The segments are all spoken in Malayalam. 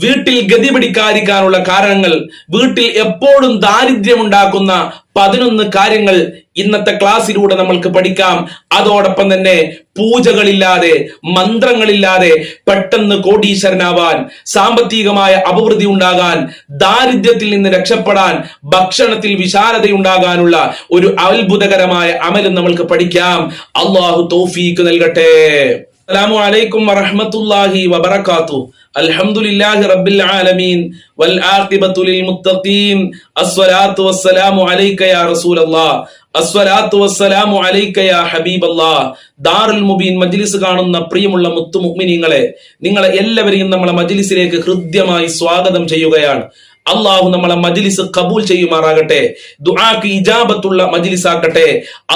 വീട്ടിൽ ഗതി പിടിക്കാതിരിക്കാനുള്ള കാരണങ്ങൾ വീട്ടിൽ എപ്പോഴും ദാരിദ്ര്യമുണ്ടാക്കുന്ന പതിനൊന്ന് കാര്യങ്ങൾ ഇന്നത്തെ ക്ലാസ്സിലൂടെ നമ്മൾക്ക് പഠിക്കാം. അതോടൊപ്പം തന്നെ പൂജകളില്ലാതെ മന്ത്രങ്ങളില്ലാതെ പെട്ടെന്ന് കോടീശ്വരനാവാൻ സാമ്പത്തികമായ അഭിവൃദ്ധി ഉണ്ടാകാൻ ദാരിദ്ര്യത്തിൽ നിന്ന് രക്ഷപ്പെടാൻ ഭക്ഷണത്തിൽ വിശാലതയുണ്ടാകാനുള്ള ഒരു അത്ഭുതകരമായ അമലും നമ്മൾക്ക് പഠിക്കാം. അള്ളാഹു തോഫീക്ക് നൽകട്ടെ. ദാറുൽ മുബീൻ മജ്ലിസ് കാണുന്ന പ്രിയമുള്ള മുത്തു മുഗ്മിനിങ്ങളെ നിങ്ങളെ എല്ലാവരെയും നമ്മളെ മജ്ലിസിലേക്ക് ഹൃദ്യമായി സ്വാഗതം ചെയ്യുകയാണ്. അള്ളാഹു നമ്മളെ മജിലിസ് കബൂൽ ചെയ്യുമാറാകട്ടെ ദുആക്ക് ഇജാബത്തുള്ള മജിലിസ് ആക്കട്ടെ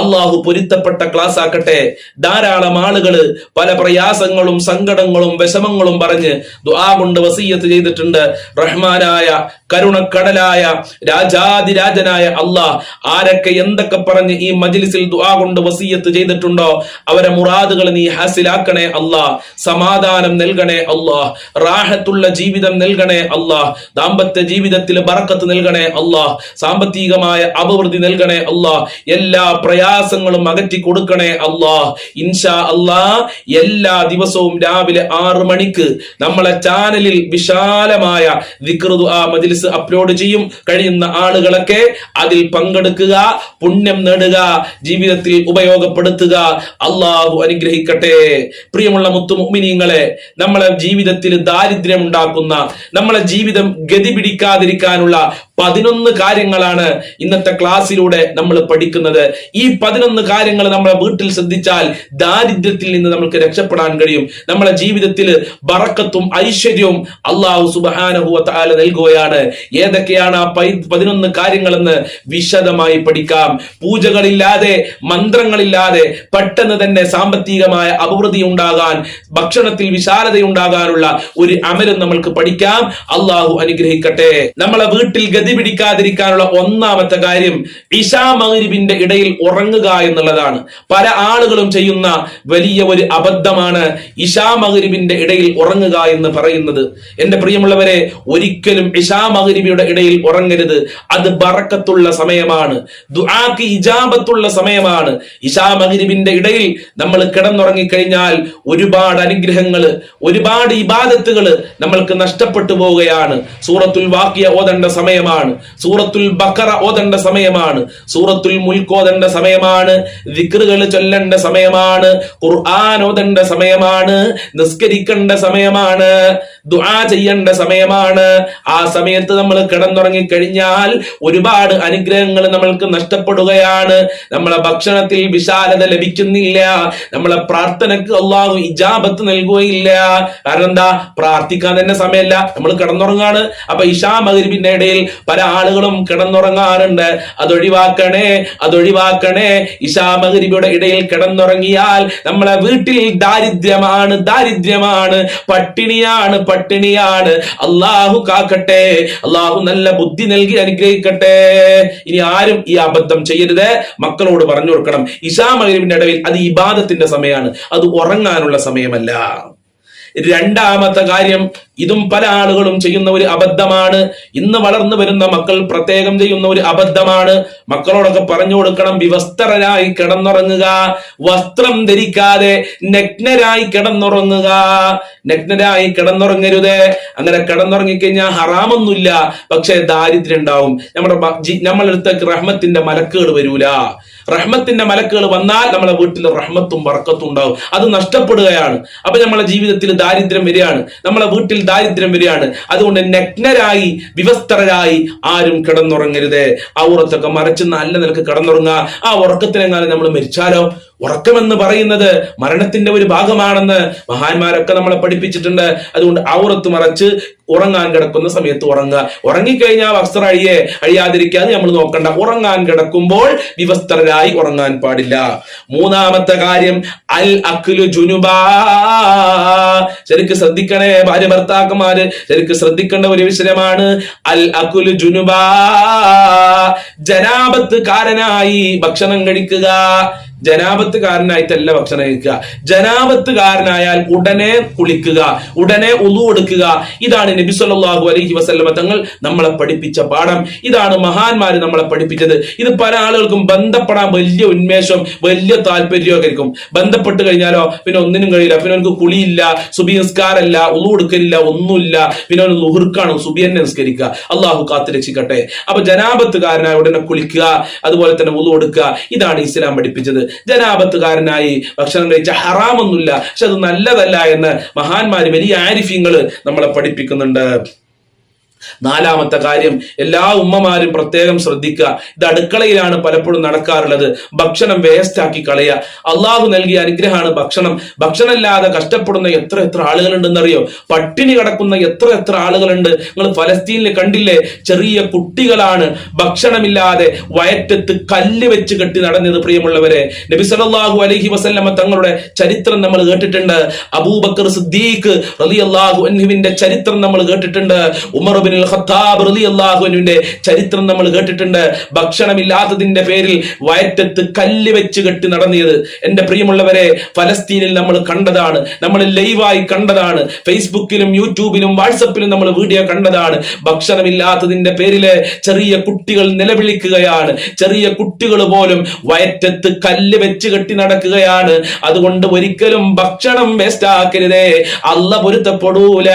അള്ളാഹു പൊരുത്തപ്പെട്ട ക്ലാസ് ആക്കട്ടെ ധാരാളം ആളുകൾ പല പ്രയാസങ്ങളും സങ്കടങ്ങളും വിഷമങ്ങളും പറഞ്ഞ് ദുആ കൊണ്ട് വസീയത്ത് ചെയ്തിട്ടുണ്ട്. റഹ്മാനായ കരുണക്കടലായ രാജാതിരാജനായ അള്ളാഹ് ആരൊക്കെ എന്തൊക്കെ പറഞ്ഞ് ഈ മജിലിസിൽ ദുആ കൊണ്ട് വസീയത്ത് ചെയ്തിട്ടുണ്ടോ അവരെ മുറാദുകൾ നീ ഹാസിലാക്കണേ അള്ളാഹ് സമാധാനം നൽകണേ അള്ളാഹ് റാഹത്തുള്ള ജീവിതം നൽകണേ അള്ളാഹ് ദാമ്പത്യ ജീവിതത്തിൽ ബറക്കത്ത് നൽകണേ അള്ളാഹ് സാമ്പത്തികമായ അഭിവൃദ്ധി നൽകണേ അള്ളാഹ് എല്ലാ പ്രയാസങ്ങളും അകറ്റി കൊടുക്കണേ അള്ളാഹ് ഇൻഷാ അള്ളാഹ് എല്ലാ ദിവസവും രാവിലെ ആറ് മണിക്ക് നമ്മളെ ചാനലിൽ വിശാലമായ ദിക്ർ ആ മജിലിസ് അപ്ലോഡ് ചെയ്യും. കഴിയുന്ന ആളുകളൊക്കെ അതിൽ പങ്കെടുക്കുക പുണ്യം നേടുക ജീവിതത്തിൽ ഉപയോഗപ്പെടുത്തുക. അള്ളാഹു അനുഗ്രഹിക്കട്ടെ. പ്രിയമുള്ള മുത്തു മുഅ്മിനീങ്ങളെ നമ്മളെ ജീവിതത്തിൽ ദാരിദ്ര്യം ഉണ്ടാക്കുന്ന നമ്മളെ ജീവിതം ഗതി പിടിക്കാതിരിക്കാനുള്ള പതിനൊന്ന് കാര്യങ്ങളാണ് ഇന്നത്തെ ക്ലാസ്സിലൂടെ നമ്മൾ പഠിക്കുന്നത്. ഈ പതിനൊന്ന് കാര്യങ്ങൾ നമ്മളെ വീട്ടിൽ ശ്രദ്ധിച്ചാൽ ദാരിദ്ര്യത്തിൽ നിന്ന് നമ്മൾക്ക് രക്ഷപ്പെടാൻ കഴിയും. നമ്മളെ ജീവിതത്തിൽ ബറക്കത്തും ഐശ്വര്യവും അള്ളാഹു സുബാനഹുവ താല നൽകുകയാണ്. ഏതൊക്കെയാണ് ആ പതിനൊന്ന് കാര്യങ്ങളെന്ന് വിശദമായി പഠിക്കാം. പൂജകളില്ലാതെ മന്ത്രങ്ങളില്ലാതെ പെട്ടെന്ന് തന്നെ സാമ്പത്തികമായ അഭിവൃദ്ധി ഉണ്ടാകാൻ ഭക്ഷണത്തിൽ വിശാലതയുണ്ടാകാനുള്ള ഒരു അമലും നമ്മൾക്ക് പഠിക്കാം. അള്ളാഹു അനുഗ്രഹിക്കട്ടെ. നമ്മളെ വീട്ടിൽ ഗതി പിടിക്കാതിരിക്കാനുള്ള ഒന്നാമത്തെ കാര്യം ഇഷാ മഹരിബിന്റെ ഇടയിൽ ഉറങ്ങുക എന്നുള്ളതാണ്. പല ആളുകളും ചെയ്യുന്ന വലിയ ഒരു അബദ്ധമാണ് ഇഷാ മഹരിബിന്റെ ഇടയിൽ ഉറങ്ങുക എന്ന് പറയുന്നത്. എന്റെ പ്രിയമുള്ളവരെ ഒരിക്കലും ഇഷാ മഹരിബിയുടെ ഇടയിൽ ഉറങ്ങരുത്. അത് ബറക്കത്തുള്ള സമയമാണ്. ദുആക്ക് ഇജാബത്തുള്ള സമയമാണ്. ഇഷാ മഹരിബിന്റെ ഇടയിൽ നമ്മൾ കിടന്നുറങ്ങിക്കഴിഞ്ഞാൽ ഒരുപാട് അനുഗ്രഹങ്ങൾ ഒരുപാട് ഇബാദത്തുകൾ നമ്മൾക്ക് നഷ്ടപ്പെട്ടു പോവുകയാണ്. സൂറത്തുൽ വാക്കിയ ഓതേണ്ട സമയമാണ്. സൂറത്തുൽ ബക്കറ ഓതേണ്ട സമയമാണ്. സൂറത്തുൽ മുൽക്ക് ഓതേണ്ട സമയമാണ്. ദിക്റുകൾ ചൊല്ലേണ്ട സമയമാണ്. ഖുർആൻ ഓതേണ്ട സമയമാണ്. നിസ്കരിക്കേണ്ട സമയമാണ്. ദുആ ചെയ്യേണ്ട സമയമാണ്. ആ സമയത്ത് നമ്മൾ കിടന്നുറങ്ങി കഴിഞ്ഞാൽ ഒരുപാട് അനുഗ്രഹങ്ങൾ നമ്മൾക്ക് നഷ്ടപ്പെടുകയാണ്. നമ്മളെ ഭക്ഷണത്തിൽ വിശാലത ലഭിക്കുന്നില്ല. നമ്മളെ പ്രാർത്ഥനക്ക് അള്ളാഹു ഇജാബത്ത് നൽകുകയില്ല. കാരണം എന്താ? പ്രാർത്ഥിക്കാൻ തന്നെ സമയമല്ല. നമ്മൾ കിടന്നുറങ്ങാണ്. അപ്പൊ ഇഷാ മകരിബിന്റെ ഇടയിൽ പല ആളുകളും കിടന്നുറങ്ങാറുണ്ട്. അതൊഴിവാക്കണേ അതൊഴിവാക്കണേ. ഇഷാ മകരിബിയുടെ ഇടയിൽ കിടന്നുറങ്ങിയാൽ നമ്മളെ വീട്ടിൽ ദാരിദ്ര്യമാണ് ദാരിദ്ര്യമാണ്. പട്ടിണിയാണ് പട്ടിണിയാണ്. അള്ളാഹു കാക്കട്ടെ അള്ളാഹു നല്ല ബുദ്ധി നൽകി അനുഗ്രഹിക്കട്ടെ. ഇനി ആരും ഈ അബദ്ധം ചെയ്യരുത്. മക്കളോട് പറഞ്ഞു കൊടുക്കണം. ഇഷാ മകരിബിന്റെ ഇടയിൽ അത് ഇബാദത്തിന്റെ സമയമാണ്. അത് ഉറങ്ങാനുള്ള സമയമല്ല. രണ്ടാമത്തെ കാര്യം ഇതും പല ആളുകളും ചെയ്യുന്ന ഒരു അബദ്ധമാണ്. ഇന്ന് വളർന്നു വരുന്ന മക്കൾ പ്രത്യേകം ചെയ്യുന്ന ഒരു അബദ്ധമാണ്. മക്കളോടൊക്കെ പറഞ്ഞു കൊടുക്കണം വിവസ്ത്രരായി കിടന്നുറങ്ങുക വസ്ത്രം ധരിക്കാതെ നഗ്നരായി കിടന്നുറങ്ങുക. നഗ്നരായി കിടന്നുറങ്ങരുത്. അങ്ങനെ കിടന്നുറങ്ങിക്കഴിഞ്ഞാൽ ഹറാമൊന്നുമില്ല. പക്ഷെ ദാരിദ്ര്യം ഉണ്ടാവും. നമ്മുടെ നമ്മളെടുത്ത റഹ്മത്തിന്റെ മലക്കുകൾ വരൂല. റഹ്മത്തിന്റെ മലക്കുകൾ വന്നാൽ നമ്മളെ വീട്ടിൽ റഹ്മത്തും വറക്കത്തും ഉണ്ടാവും. അത് നഷ്ടപ്പെടുകയാണ്. അപ്പൊ നമ്മളെ ജീവിതത്തിൽ ദാരിദ്ര്യം വരികയാണ്. നമ്മളെ വീട്ടിൽ ദാരിദ്ര്യം വരികയാണ്. അതുകൊണ്ട് നഗ്നരായി വിവസ്ത്രരായി ആരും കിടന്നുറങ്ങരുത്. ആ ഉറത്തൊക്കെ മറച്ച് നല്ല നിലയ്ക്ക് കിടന്നുറങ്ങുക. ആ ഉറക്കത്തിനെങ്ങാനും നമ്മൾ മരിച്ചാലോ? ഉറക്കമെന്ന് പറയുന്നത് മരണത്തിന്റെ ഒരു ഭാഗമാണെന്ന് മഹാന്മാരൊക്കെ നമ്മളെ പഠിപ്പിച്ചിട്ടുണ്ട്. അതുകൊണ്ട് ഔറത്ത് മറച്ച് ഉറങ്ങാൻ കിടക്കുന്ന സമയത്ത് ഉറങ്ങുക. ഉറങ്ങിക്കഴിഞ്ഞാൽ വസ്ത്രം അഴിയെ അഴിയാതിരിക്കാതെ നമ്മൾ നോക്കണ്ട. ഉറങ്ങാൻ കിടക്കുമ്പോൾ വിവസ്ത്രരായി ഉറങ്ങാൻ പാടില്ല. മൂന്നാമത്തെ കാര്യം അൽ അഖ്ലു ജുനുബാ. ശരിക്ക് ശ്രദ്ധിക്കണേ ഭാര്യ ഭർത്താക്കന്മാര്. ശരിക്ക് ശ്രദ്ധിക്കേണ്ട ഒരു വിഷയമാണ് അൽ അഖുലു ജുനുബാ. ജനാപത്ത് കാരനായി ഭക്ഷണം കഴിക്കുക. ജനാപത്തുകാരനായിട്ടല്ല ഭക്ഷണം കഴിക്കുക. ജനാപത്തുകാരനായാൽ ഉടനെ കുളിക്കുക ഉടനെ ഒതു എടുക്കുക. ഇതാണ് നബി സല്ലല്ലാഹു അലൈഹി വസല്ലമ തങ്ങൾ നമ്മളെ പഠിപ്പിച്ച പാഠം. ഇതാണ് മഹാന്മാര് നമ്മളെ പഠിപ്പിച്ചത്. ഇത് പല ആളുകൾക്കും ബന്ധപ്പെടാൻ വലിയ ഉന്മേഷം വലിയ താല്പര്യമൊക്കെ ആയിരിക്കും ബന്ധപ്പെട്ട് കഴിഞ്ഞാലോ പിന്നെ ഒന്നിനും കഴിയില്ല. പിന്നെ അവനക്ക് കുളിയില്ല സുബി നിസ്കാരമല്ല ഒതു എടുക്കലില്ല ഒന്നുമില്ല. പിന്നെ അവന് ലുഹുർക്കാണ് സുബിയന്നെ നിസ്കരിക്കുക. അള്ളാഹു കാത്തു രക്ഷിക്കട്ടെ. അപ്പൊ ജനാപത്തുകാരനായ ഉടനെ കുളിക്കുക അതുപോലെ തന്നെ ഒതു എടുക്കുക. ഇതാണ് ഇസ്ലാം പഠിപ്പിച്ചത്. ജനാപത്തുകാരനായി. ഭക്ഷണം കഴിച്ച ഹറാമൊന്നുമില്ല. പക്ഷെ അത് നല്ലതല്ല എന്ന് മഹാന്മാര് വലിയ ആരിഫ്യങ്ങൾ നമ്മളെ പഠിപ്പിക്കുന്നുണ്ട്. നാലാമത്തെ കാര്യം എല്ലാ ഉമ്മമാരും പ്രത്യേകം ശ്രദ്ധിക്കുക. ഇത് അടുക്കളയിലാണ് പലപ്പോഴും നടക്കാറുള്ളത്. ഭക്ഷണം വേസ്റ്റ് ആക്കി കളയുക. അള്ളാഹു നൽകിയ അനുഗ്രഹമാണ് ഭക്ഷണം. ഭക്ഷണമില്ലാതെ കഷ്ടപ്പെടുന്ന എത്ര എത്ര ആളുകളുണ്ടെന്നറിയോ? പട്ടിണി കിടക്കുന്ന എത്ര എത്ര ആളുകളുണ്ട്. നിങ്ങൾ ഫലസ്തീനിൽ കണ്ടില്ലേ? ചെറിയ കുട്ടികളാണ്. ഭക്ഷണമില്ലാതെ വയറ്റത്ത് കല്ല് വെച്ച് കെട്ടി നടന്നത് പ്രിയമുള്ളവരെ. നബി സല്ലല്ലാഹു അലൈഹി വസല്ലമ തങ്ങളുടെ ചരിത്രം നമ്മൾ കേട്ടിട്ടുണ്ട്. അബൂബക്കർ സിദ്ദീഖ് റളിയല്ലാഹു അൻഹുവിന്റെ ചരിത്രം നമ്മൾ കേട്ടിട്ടുണ്ട്. ഉമർ അൻഹുവിന്റെ ചരിത്രം നമ്മൾ കേട്ടിട്ടുണ്ട്. ഭക്ഷണമില്ലാത്തതിന്റെ പേരിൽ വയറ്റത്ത് കല്ല് വെച്ച് കെട്ടി നടന്നിയത്. എന്റെ പ്രിയമുള്ളവരെ ഫലസ്തീനിൽ നമ്മൾ കണ്ടതാണ്. നമ്മൾ ലൈവായി കണ്ടതാണ്. ഫേസ്ബുക്കിലും യൂട്യൂബിലും വാട്സപ്പിലും നമ്മൾ വീഡിയോ കണ്ടതാണ്. ഭക്ഷണമില്ലാത്തതിന്റെ പേരിൽ ചെറിയ കുട്ടികൾ നിലവിളിക്കുകയാണ്. ചെറിയ കുട്ടികൾ പോലും വയറ്റത്ത് കല്ല് വെച്ച് കെട്ടി നടക്കുകയാണ്. അതുകൊണ്ട് ഒരിക്കലും ഭക്ഷണം വേസ്റ്റ് ആക്കരുതേ. അല്ല പൊരുത്തപ്പെടൂല.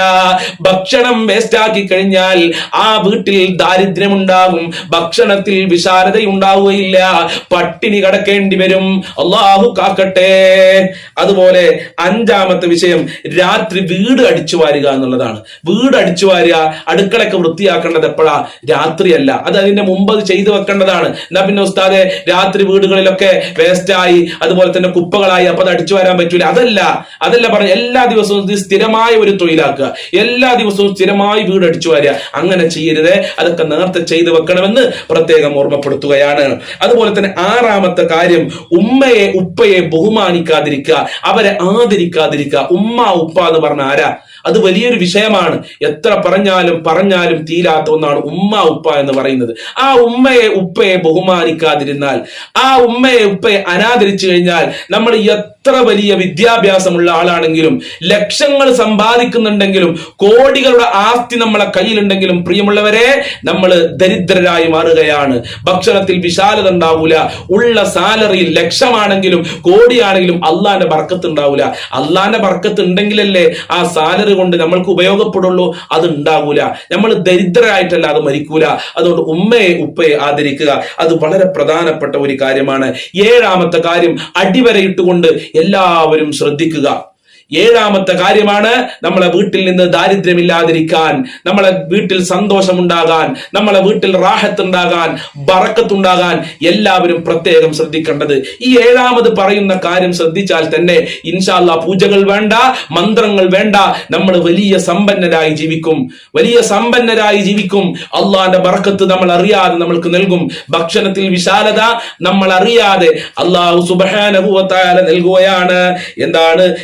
ഭക്ഷണം വേസ്റ്റ് ആക്കി കഴിഞ്ഞാൽ ആ വീട്ടിൽ ദാരിദ്ര്യമുണ്ടാകും ഭക്ഷണത്തിൽ വിശാലതയുണ്ടാവുകയില്ല. പട്ടിണി കടക്കേണ്ടി വരും. അള്ളാഹു കാക്കട്ടെ. അതുപോലെ അഞ്ചാമത്തെ വിഷയം രാത്രി വീട് അടിച്ചു വാരുക എന്നുള്ളതാണ്. വീട് അടിച്ചു വാരുക അടുക്കളയൊക്കെ വൃത്തിയാക്കേണ്ടത് എപ്പോഴാ? രാത്രിയല്ല. അത് അതിന്റെ മുമ്പ് അത് ചെയ്തു വെക്കേണ്ടതാണ്. എന്നാ പിന്നെ ഉസ്താദെ രാത്രി വീടുകളിലൊക്കെ വേസ്റ്റായി അതുപോലെ തന്നെ കുപ്പകളായി അപ്പൊ അത് അടിച്ചു വരാൻ പറ്റൂല. അതല്ല അതല്ല പറഞ്ഞ എല്ലാ ദിവസവും സ്ഥിരമായ ഒരു തൊഴിലാക്കുക. എല്ലാ ദിവസവും സ്ഥിരമായി വീട് അടിച്ചു വാരുക. അങ്ങനെ ചെയ്യരുത്. അതൊക്കെ നേരത്തെ ചെയ്തു വെക്കണമെന്ന് പ്രത്യേകം ഓർമ്മപ്പെടുത്തുകയാണ്. അതുപോലെ തന്നെ ആറാമത്തെ കാര്യം ഉമ്മയെ ഉപ്പയെ ബഹുമാനിക്കാതിരിക്കുക അവരെ ആദരിക്കാതിരിക്കുക. ഉമ്മ ഉപ്പ എന്ന് പറഞ്ഞ ആരാ? അത് വലിയൊരു വിഷയമാണ്. എത്ര പറഞ്ഞാലും പറഞ്ഞാലും തീരാത്ത ഒന്നാണ് ഉമ്മ ഉപ്പ എന്ന് പറയുന്നത്. ആ ഉമ്മയെ ഉപ്പയെ ബഹുമാനിക്കാതിരുന്നാൽ ആ ഉമ്മയെ ഉപ്പയെ അനാദരിച്ചു കഴിഞ്ഞാൽ നമ്മൾ എത്ര വലിയ വിദ്യാഭ്യാസമുള്ള ആളാണെങ്കിലും ലക്ഷങ്ങൾ സമ്പാദിക്കുന്നുണ്ടെങ്കിലും കോടികളുടെ ആസ്തി നമ്മളെ കയ്യിലുണ്ടെങ്കിലും പ്രിയമുള്ളവരെ നമ്മൾ ദരിദ്രരായി മാറുകയാണ്. ഭക്ഷണത്തിൽ വിശാലത ഉണ്ടാവൂല. ഉള്ള സാലറിയിൽ ലക്ഷമാണെങ്കിലും കോടിയാണെങ്കിലും അള്ളാന്റെ ബർക്കത്ത് ഉണ്ടാവൂല. അള്ളാന്റെ ബർക്കത്ത് ഉണ്ടെങ്കിലല്ലേ ആ സാലറി കൊണ്ട് നമ്മൾക്ക് ഉപയോഗപ്പെടുള്ളൂ അത് ഉണ്ടാവൂല. നമ്മൾ ദരിദ്രരായിട്ടല്ല അത് മരിക്കൂല. അതുകൊണ്ട് ഉമ്മയെ ഉപ്പയെ ആദരിക്കുക അത് വളരെ പ്രധാനപ്പെട്ട ഒരു കാര്യമാണ്. ഏഴാമത്തെ കാര്യം അടിവരയിട്ടുകൊണ്ട് എല്ലാവരും ശ്രദ്ധിക്കുക. ഏഴാമത്തെ കാര്യമാണ് നമ്മളെ വീട്ടിൽ നിന്ന് ദാരിദ്ര്യമില്ലാതിരിക്കാൻ നമ്മളെ വീട്ടിൽ സന്തോഷമുണ്ടാകാൻ നമ്മളെ വീട്ടിൽ റാഹത്തുണ്ടാകാൻ ബറക്കത്തുണ്ടാകാൻ എല്ലാവരും പ്രത്യേകം ശ്രദ്ധിക്കേണ്ടത്. ഈ ഏഴാമത് പറയുന്ന കാര്യം ശ്രദ്ധിച്ചാൽ തന്നെ ഇൻഷാല്ല പൂജകൾ വേണ്ട മന്ത്രങ്ങൾ വേണ്ട നമ്മൾ വലിയ സമ്പന്നരായി ജീവിക്കും. വലിയ സമ്പന്നരായി ജീവിക്കും. അള്ളാന്റെ ബറക്കത്ത് നമ്മൾ അറിയാതെ നമ്മൾക്ക് നൽകും. ഭക്ഷണത്തിൽ വിശാലത നമ്മൾ അറിയാതെ അള്ളാഹു സുബാനുഭവത്താല നൽകുകയാണ്. എന്താണ്?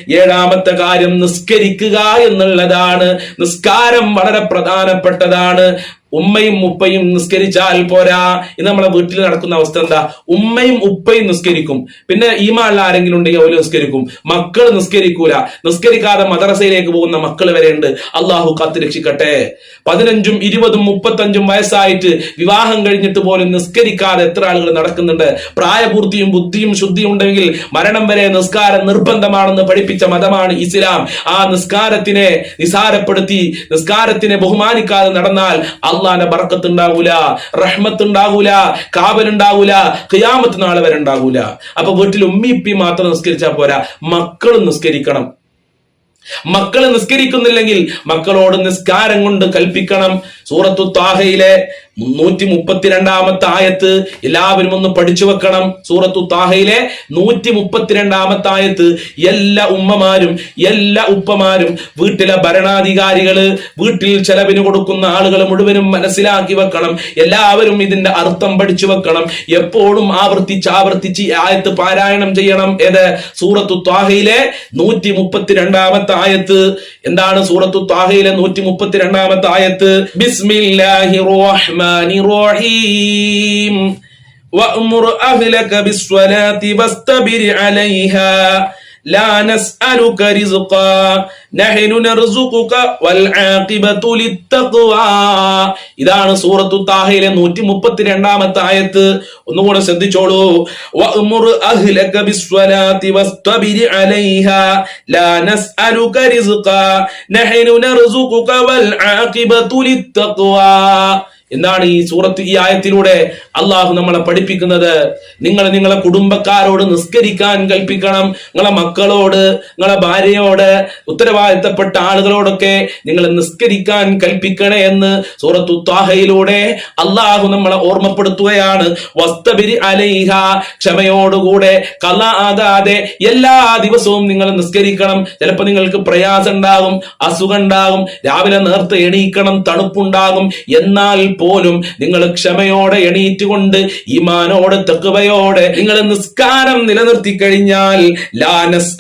ഏഴാമത്തെ കാര്യം നിസ്കരിക്കുക എന്നുള്ളതാണ്. നിസ്കാരം വളരെ പ്രധാനപ്പെട്ടതാണ്. ഉമ്മയും ഉപ്പയും നിസ്കരിച്ചാൽ പോരാ. ഇത് നമ്മളെ വീട്ടിൽ നടക്കുന്ന അവസ്ഥ എന്താ? ഉമ്മയും ഉപ്പയും നിസ്കരിക്കും. പിന്നെ ഈമാളിൽ ആരെങ്കിലും ഉണ്ടെങ്കിൽ അവർ നിസ്കരിക്കും. മക്കൾ നിസ്കരിക്കൂല. നിസ്കരിക്കാതെ മദ്രസയിലേക്ക് പോകുന്ന മക്കൾ വരെ ഉണ്ട്. അള്ളാഹു കാത്ത് രക്ഷിക്കട്ടെ. പതിനഞ്ചും ഇരുപതും മുപ്പത്തഞ്ചും വയസ്സായിട്ട് വിവാഹം കഴിഞ്ഞിട്ട് പോലും നിസ്കരിക്കാതെ എത്ര ആളുകൾ നടക്കുന്നുണ്ട്? പ്രായപൂർത്തിയും ബുദ്ധിയും ശുദ്ധിയും ഉണ്ടെങ്കിൽ മരണം വരെ നിസ്കാരം നിർബന്ധമാണെന്ന് പഠിപ്പിച്ച മതമാണ് ഇസ്ലാം. ആ നിസ്കാരത്തിനെ നിസാരപ്പെടുത്തി നിസ്കാരത്തിനെ ബഹുമാനിക്കാതെ നടന്നാൽ അള്ളാന്റെ ബറക്കത്ത് ഉണ്ടാകൂല റഹ്മത്ത് ഉണ്ടാകൂല കാവൽ ഉണ്ടാവൂല ഖിയാമത്ത് നാളെ വരെ ഉണ്ടാകൂല അപ്പൊ വീട്ടിൽ ഉമ്മി ഇപ്പി മാത്രം നിസ്കരിച്ചാൽ പോരാ. മക്കളും നിസ്കരിക്കണം. മക്കൾ നിസ്കരിക്കുന്നില്ലെങ്കിൽ മക്കളോട് നിസ്കാരം കൊണ്ട് കൽപ്പിക്കണം. സൂറത്തു താഹയിലെ നൂറ്റി മുപ്പത്തിരണ്ടാമത്തെ ആയത്ത് എല്ലാവരും ഒന്ന് പഠിച്ചു വെക്കണം. സൂറത്തു താഹയിലെ നൂറ്റി മുപ്പത്തിരണ്ടാമത്തെ ആയത്ത് എല്ലാ ഉമ്മമാരും എല്ലാ ഉപ്പമാരും വീട്ടിലെ ഭരണാധികാരികൾ വീട്ടിൽ ചെലവിന് കൊടുക്കുന്ന ആളുകൾ മുഴുവനും മനസ്സിലാക്കി വെക്കണം. എല്ലാവരും ഇതിന്റെ അർത്ഥം പഠിച്ചു വെക്കണം. എപ്പോഴും ആവർത്തിച്ച് ആവർത്തിച്ച് ആയത്ത് പാരായണം ചെയ്യണം. ഏത്? സൂറത്തു താഹയിലെ നൂറ്റി മുപ്പത്തിരണ്ടാമത്തെ ആയത്ത്. എന്താണ് സൂറത്തു താഹയിലെ നൂറ്റി മുപ്പത്തിരണ്ടാമത്തെ ആയത്ത്? ബിസ്മില്ലാഹി റഹ്മാനി റഹീം وأمر أهلك بالصلاة واستبر عليها لا نسألك رزقا نحن نرزقك والعاقبة للتقوى ഇതാണ് സൂറത്തു താഹയിലെ നൂറ്റി മുപ്പത്തിരണ്ടാമത്തെ ആയത്ത് ഒന്നുകൂടെ ശ്രദ്ധിച്ചോളൂ വഅ്മുർ അഹ്ലക ബിസ്വലാത്തി വസ്തബിർ അലൈഹാ ലാ നസ്അലുക റിസ്ഖാ നഹ്നു നർസുഖുക വൽ ആഖിബതു ലിത്തഖ്വാ എന്താണ് ഈ സൂറത്ത് ഈ ആയത്തിലൂടെ അള്ളാഹു നമ്മളെ പഠിപ്പിക്കുന്നത്? നിങ്ങൾ നിങ്ങളെ കുടുംബക്കാരോട് നിസ്കരിക്കാൻ കൽപ്പിക്കണം. നിങ്ങളെ മക്കളോട് നിങ്ങളെ ഭാര്യയോട് ഉത്തരവാദിത്തപ്പെട്ട ആളുകളോടൊക്കെ നിങ്ങൾ നിസ്കരിക്കാൻ കൽപ്പിക്കണേ എന്ന് സൂറത്തു താഹയിലൂടെ അള്ളാഹു നമ്മളെ ഓർമ്മപ്പെടുത്തുകയാണ്. വസ്തബിരി അലൈഹ ക്ഷമയോടുകൂടെ കല ആകാതെ എല്ലാ ദിവസവും നിങ്ങൾ നിസ്കരിക്കണം. ചിലപ്പോൾ നിങ്ങൾക്ക് പ്രയാസം ഉണ്ടാകും അസുഖം ഉണ്ടാകും രാവിലെ നേർത്ത് എണീക്കണം തണുപ്പുണ്ടാകും. എന്നാൽ പോലും നിങ്ങൾ ക്ഷമയോടെ എണീറ്റുകൊണ്ട് ഈമാനോടെ തെക്കുവയോടെ നിങ്ങൾ നിസ്കാരം നിലനിർത്തി കഴിഞ്ഞാൽ ലാനസ്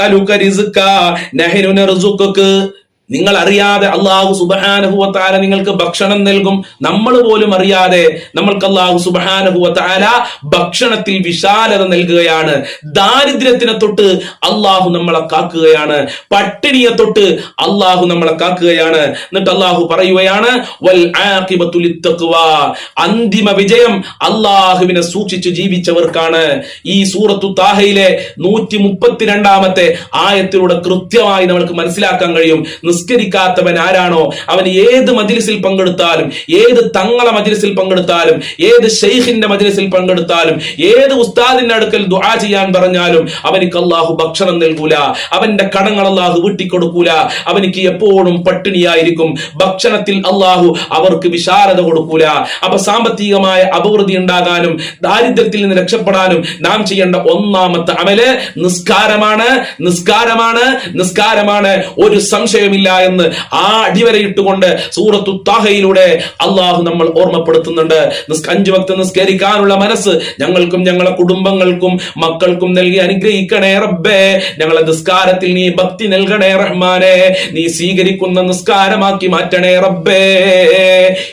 നിങ്ങൾ അറിയാതെ അള്ളാഹു സുബാനുഭവത്താല നിങ്ങൾക്ക് ഭക്ഷണം നൽകും. നമ്മൾ പോലും അറിയാതെ നമ്മൾക്ക് അള്ളാഹു സുബാനുഭവത്താല ഭക്ഷണത്തിൽ വിശാലത നൽകുകയാണ്. ദാരിദ്ര്യത്തിനെ തൊട്ട് അള്ളാഹു നമ്മളെ കാക്കുകയാണ്. പട്ടിണിയെ തൊട്ട് അള്ളാഹു നമ്മളെ കാക്കുകയാണ്. എന്നിട്ട് അള്ളാഹു പറയുകയാണ് വൽ. അന്തിമ വിജയം അള്ളാഹുവിനെ സൂക്ഷിച്ചു ജീവിച്ചവർക്കാണ്. ഈ സൂറത്തു താഹയിലെ നൂറ്റി മുപ്പത്തിരണ്ടാമത്തെ ആയത്തിലൂടെ കൃത്യമായി നമ്മൾക്ക് മനസ്സിലാക്കാൻ കഴിയും. നിസ്കരിക്കാത്തവൻ ആരാണോ? അവൻ ഏത് മജിലിസിൽ പങ്കെടുത്താലും ഏത് തങ്ങള മജിലിസിൽ പങ്കെടുത്താലും ഏത് ഷെയ്ഖിന്റെ മജിലിസിൽ പങ്കെടുത്താലും ഏത് ഉസ്താദിന്റെ അടുക്കൽ ദുആ ചെയ്യാൻ പറഞ്ഞാലും അവനിക്ക് അള്ളാഹു ഭക്ഷണം നൽകൂല അവന്റെ കടങ്ങൾ അള്ളാഹു വീട്ടിക്കൊടുക്കൂല അവനിക്ക് എപ്പോഴും പട്ടിണിയായിരിക്കും. ഭക്ഷണത്തിൽ അള്ളാഹു അവർക്ക് വിശാലത കൊടുക്കൂല. അപ്പൊ സാമ്പത്തികമായ അഭിവൃദ്ധി ഉണ്ടാകാനും ദാരിദ്ര്യത്തിൽ നിന്ന് രക്ഷപ്പെടാനും നാം ചെയ്യേണ്ട ഒന്നാമത്തെ അമൽ നിസ്കാരമാണ്. നിസ്കാരമാണ്. നിസ്കാരമാണ്. ഒരു സംശയമില്ല. എന്ന് ആ അടിവരയിട്ടുകൊണ്ട് സൂറത്തു താഹയിലൂടെ അള്ളാഹു നമ്മൾ ഓർമ്മപ്പെടുത്തുന്നുണ്ട്. അഞ്ചു വക്ത് നിസ്കരിക്കാനുള്ള മനസ്സ് ഞങ്ങൾക്കും ഞങ്ങളെ കുടുംബങ്ങൾക്കും മക്കൾക്കും നൽകി അനുഗ്രഹിക്കണേ റബ്ബേ. ഞങ്ങളെ നിസ്കാരത്തിൽ നീ ഭക്തി നൽകണേ റഹ്മാനെ. നീ സ്വീകരിക്കുന്ന നിസ്കാരമാക്കി മാറ്റണേ റബ്ബേ.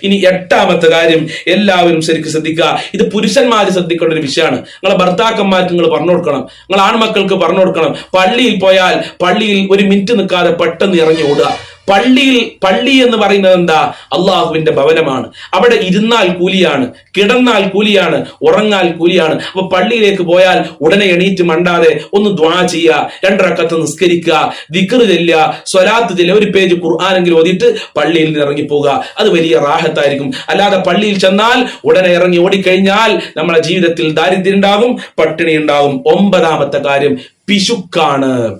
ഇനി എട്ടാമത്തെ കാര്യം എല്ലാവരും ശരിക്കും ശ്രദ്ധിക്കുക. ഇത് പുരുഷന്മാര് ശ്രദ്ധിക്കേണ്ട ഒരു വിഷയമാണ്. നിങ്ങളെ ഭർത്താക്കന്മാർക്ക് നിങ്ങൾ പറഞ്ഞു കൊടുക്കണം. നിങ്ങൾ ആൺമക്കൾക്ക് പറഞ്ഞു കൊടുക്കണം. പള്ളിയിൽ പോയാൽ പള്ളിയിൽ ഒരു മിനിറ്റ് നിൽക്കാതെ പെട്ടെന്ന് ഇറങ്ങി ഓടുക. പള്ളിയിൽ പള്ളി എന്ന് പറയുന്നത് എന്താ? അള്ളാഹുവിന്റെ ഭവനമാണ്. അവിടെ ഇരുന്നാൽ കൂലിയാണ് കിടന്നാൽ കൂലിയാണ് ഉറങ്ങാൽ കൂലിയാണ്. അപ്പൊ പള്ളിയിലേക്ക് പോയാൽ ഉടനെ എണീറ്റ് മണ്ടാതെ ഒന്ന് ദ്വാ ചെയ്യുക രണ്ടരക്കത്ത് നിസ്കരിക്കുക വിക്റ് ചെല്ലുക സ്വലാത്ത് ചെല്ലുക ഒരു പേജ് ഖുർആാനെങ്കിലും ഓതിയിട്ട് പള്ളിയിൽ നിന്ന് ഇറങ്ങിപ്പോവുക അത് വലിയ റാഹത്തായിരിക്കും. അല്ലാതെ പള്ളിയിൽ ചെന്നാൽ ഉടനെ ഇറങ്ങി ഓടിക്കഴിഞ്ഞാൽ നമ്മളെ ജീവിതത്തിൽ ദാരിദ്ര്യം ഉണ്ടാകും പട്ടിണി ഉണ്ടാകും. ഒമ്പതാമത്തെ കാര്യം പിശുക്കാണ്.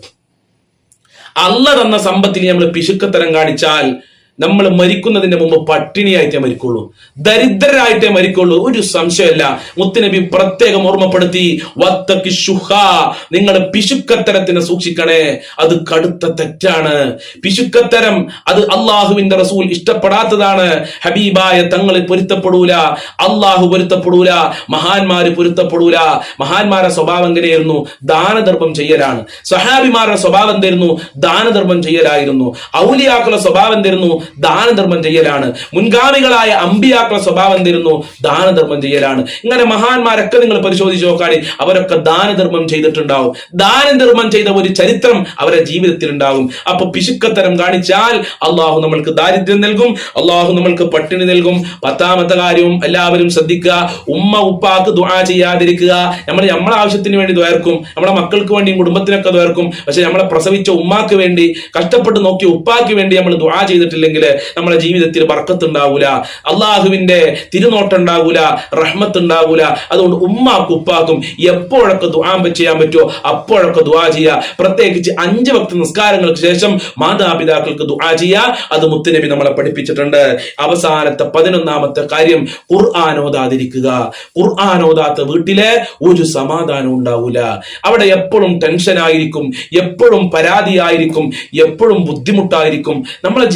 അല്ല തന്ന സമ്പത്തിന് നമ്മൾ പിശുക്കത്തരം കാണിച്ചാൽ നമ്മൾ മരിക്കുന്നതിന്റെ മുമ്പ് പട്ടിണിയായിട്ടേ മരിക്കുള്ളൂ. ദരിദ്രരായിട്ടേ മരിക്കുള്ളൂ. ഒരു സംശയമല്ല. മുത്തുനബി പ്രത്യേകം ഓർമ്മപ്പെടുത്തി വത്തക്ക് ശുഹ നിങ്ങൾ പിശുക്കത്തരത്തിനെ സൂക്ഷിക്കണേ. അത് കടുത്ത തെറ്റാണ്. പിശുക്കത്തരം അത് അള്ളാഹുവിന്റെ റസൂൽ ഇഷ്ടപ്പെടാത്തതാണ്. ഹബീബായ തങ്ങളിൽ പൊരുത്തപ്പെടൂല. അള്ളാഹു പൊരുത്തപ്പെടൂല. മഹാന്മാര് പൊരുത്തപ്പെടൂല. മഹാന്മാരുടെ സ്വഭാവം എങ്ങനെയായിരുന്നു? ദാനധർമ്മം ചെയ്യലാണ്. സഹാബിമാരുടെ സ്വഭാവം എന്തായിരുന്നു? ദാനധർമ്മം ചെയ്യലായിരുന്നു. ഔലിയാക്കളുടെ സ്വഭാവം എന്തായിരുന്നു? ദാനധർമ്മം ചെയ്യലാണ്. മുൻഗാമികളായ അമ്പിയാക്കളുടെ സ്വഭാവം എന്തിരുന്നു? ദാനധർമ്മം ചെയ്യലാണ്. ഇങ്ങനെ മഹാന്മാരൊക്കെ നിങ്ങൾ പരിശോധിച്ച് നോക്കാണെ അവരൊക്കെ ദാനധർമ്മം ചെയ്തിട്ടുണ്ടാവും. ദാനധർമ്മം ചെയ്ത ഒരു ചരിത്രം അവരുടെ ജീവിതത്തിൽ ഉണ്ടാകും അപ്പൊ പിശുക്കത്തരം കാണിച്ചാൽ അള്ളാഹു നമ്മൾക്ക് ദാരിദ്ര്യം നൽകും അള്ളാഹു നമ്മൾക്ക് പട്ടിണി നൽകും. പത്താമത്തെ കാര്യവും എല്ലാവരും ശ്രദ്ധിക്കുക ഉമ്മ ഉപ്പാക്ക് ദുആ ചെയ്യാതിരിക്കുക. നമ്മൾ നമ്മളെ ആവശ്യത്തിന് വേണ്ടി ദ്വേർക്കും നമ്മളെ മക്കൾക്ക് വേണ്ടിയും കുടുംബത്തിനൊക്കെ ദ്വേർക്കും പക്ഷെ നമ്മളെ പ്രസവിച്ച ഉമ്മാക്ക് വേണ്ടി കഷ്ടപ്പെട്ട് നോക്കി ഉപ്പാക്ക് വേണ്ടി നമ്മൾ ദുആ ചെയ്തിട്ടില്ലെങ്കിൽ നമ്മളെ ജീവിതത്തിൽ ബർക്കത്ത് ഉണ്ടാവൂല അള്ളാഹുവിന്റെ തിരുനോട്ടം ഉണ്ടാവൂല റഹ്മത്ത് ഉണ്ടാവൂല. അതുകൊണ്ട് ഉമ്മാക്കും ഉപ്പാക്കും എപ്പോഴൊക്കെ ദുആ ചെയ്യാൻ പറ്റുമോ അപ്പോഴൊക്കെ ദുആ ചെയ്യുക. പ്രത്യേകിച്ച് അഞ്ച് വക്ത നിസ്കാരങ്ങൾക്ക് ശേഷം മാതാപിതാക്കൾക്ക് ദുആ ചെയ്യുക. അത് മുത്തുനബി നമ്മളെ പഠിപ്പിച്ചിട്ടുണ്ട്. അവസാനത്തെ പതിനൊന്നാമത്തെ കാര്യം ഖുർആൻ ഓതാതിരിക്കുക. ഖുർആൻ ഓതാത്ത വീട്ടിലെ ഒരു സമാധാനം ഉണ്ടാവൂല. അവിടെ എപ്പോഴും ടെൻഷൻ ആയിരിക്കും എപ്പോഴും പരാതിയായിരിക്കും എപ്പോഴും ബുദ്ധിമുട്ടായിരിക്കും. നമ്മളെ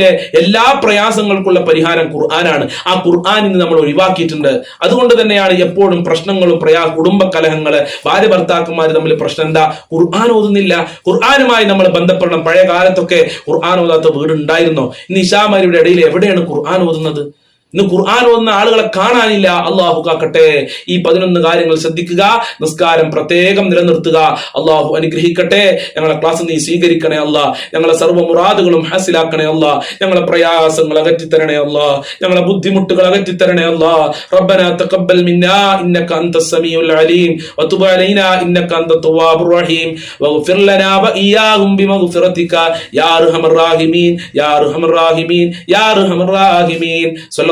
ജീവിതത്തിലെ എല്ലാ പ്രയാസങ്ങൾക്കുള്ള പരിഹാരം ഖുർആനാണ്. ആ ഖുർആാനിന് നമ്മൾ ഒഴിവാക്കിയിട്ടുണ്ട്. അതുകൊണ്ട് തന്നെയാണ് എപ്പോഴും പ്രശ്നങ്ങളും പ്രയാ കുടുംബ കലഹങ്ങൾ ഭാര്യ ഭർത്താക്കന്മാർ തമ്മിൽ പ്രശ്നം എന്താ? ഖുർആൻ ഓതുന്നില്ല. ഖുർആാനുമായി നമ്മൾ ബന്ധപ്പെടണം. പഴയ കാലത്തൊക്കെ ഖുർആൻ ഓതാത്ത വീട് ഉണ്ടായിരുന്നോ ഇന്ന് ഇഷാമാരിയുടെ ഇടയിൽ എവിടെയാണ് ഖുർആൻ ഓതുന്നത്? ഇന്ന് ഖുർആൻ വന്ന ആളുകളെ കാണാനില്ല അള്ളാഹു കാക്കട്ടെ ഈ പതിനൊന്ന് കാര്യങ്ങൾ ശ്രദ്ധിക്കുക നിസ്കാരം പ്രത്യേകം നിലനിർത്തുക അള്ളാഹു അനുഗ്രഹിക്കട്ടെ ഞങ്ങളെ ക്ലാസ് നീ സ്വീകരിക്കണേ അല്ല ഞങ്ങളെ സർവ്വ മുറാദുകളും ഹാസിലാക്കണേ അല്ല ഞങ്ങളെ പ്രയാസങ്ങൾ അകറ്റിത്തരണേ അല്ല ഞങ്ങളെ ബുദ്ധിമുട്ടുകൾ അകറ്റിത്തരണേ അല്ല ربنا تقبل منا انك انت السميع العليم وتب علينا انك انت التواب الرحيم واغفر لنا واياهم بمغفرتك يا ارحم الراحمين يا ارحم الراحمين يا ارحم الراحمين صلى